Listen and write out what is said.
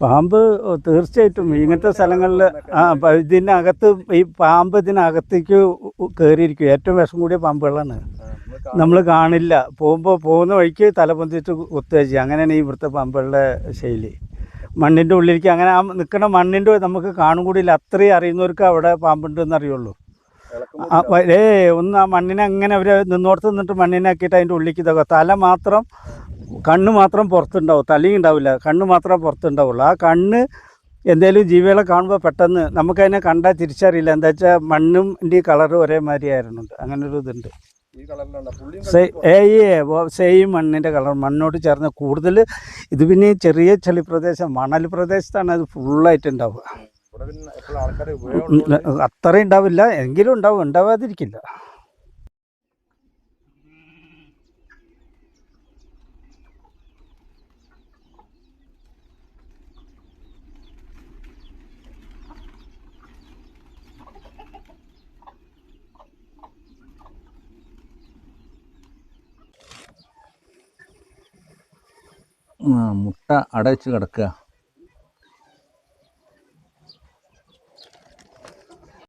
പാമ്പ് തീർച്ചയായിട്ടും. ഇങ്ങനത്തെ സ്ഥലങ്ങളിൽ ആ ഇതിനകത്ത് ഈ പാമ്പ് ഇതിനകത്തേക്ക് കയറിയിരിക്കും ഏറ്റവും വിഷം കൂടിയ പാമ്പുകളാണ് നമ്മൾ കാണില്ല. പോകുമ്പോൾ പോകുന്ന വഴിക്ക് തല പൊന്തിച്ച് കുത്തുക ചെയ്യുക അങ്ങനെയാണ് ഈ ഇവിടുത്തെ പാമ്പുകളുടെ ശൈലി. മണ്ണിന്റെ ഉള്ളിലേക്ക് അങ്ങനെ ആ നിൽക്കുന്ന മണ്ണിന്റെ നമുക്ക് കാണും കൂടിയില്ല. അത്രയും അറിയുന്നവർക്ക് അവിടെ പാമ്പുണ്ടെന്ന് അറിയുള്ളൂ. ഏ ഒന്ന് ആ മണ്ണിനെ അങ്ങനെ അവർ നിന്നോടത്ത് നിന്നിട്ട് മണ്ണിനാക്കിയിട്ട് അതിന്റെ ഉള്ളിലേക്ക് ഇതൊക്കെ തല മാത്രം കണ്ണ് മാത്രം പുറത്തുണ്ടാവും. തലയും ഉണ്ടാവില്ല. കണ്ണ് മാത്രമേ പുറത്തുണ്ടാവുള്ളൂ. ആ കണ്ണ് എന്തേലും ജീവികളെ കാണുമ്പോൾ പെട്ടെന്ന് നമുക്കതിനെ കണ്ടാൽ തിരിച്ചറിയില്ല. എന്താ വെച്ചാൽ മണ്ണും ഈ കളറും ഒരേ മാതിരി ആയിരുന്നുണ്ട്. അങ്ങനെ ഒരു ഇതുണ്ട്. സെയിം മണ്ണിന്റെ കളർ. മണ്ണോട് ചേർന്ന് കൂടുതൽ ഇത് പിന്നെ ചെറിയ ചെളി പ്രദേശം മണൽ പ്രദേശത്താണ് അത് ഫുള്ളായിട്ട് അത്രയും ഉണ്ടാവില്ല. എങ്കിലും ഉണ്ടാവും. ഉണ്ടാവാതിരിക്കില്ല. ആ, മുട്ട അടച്ച് കിടക്കുക.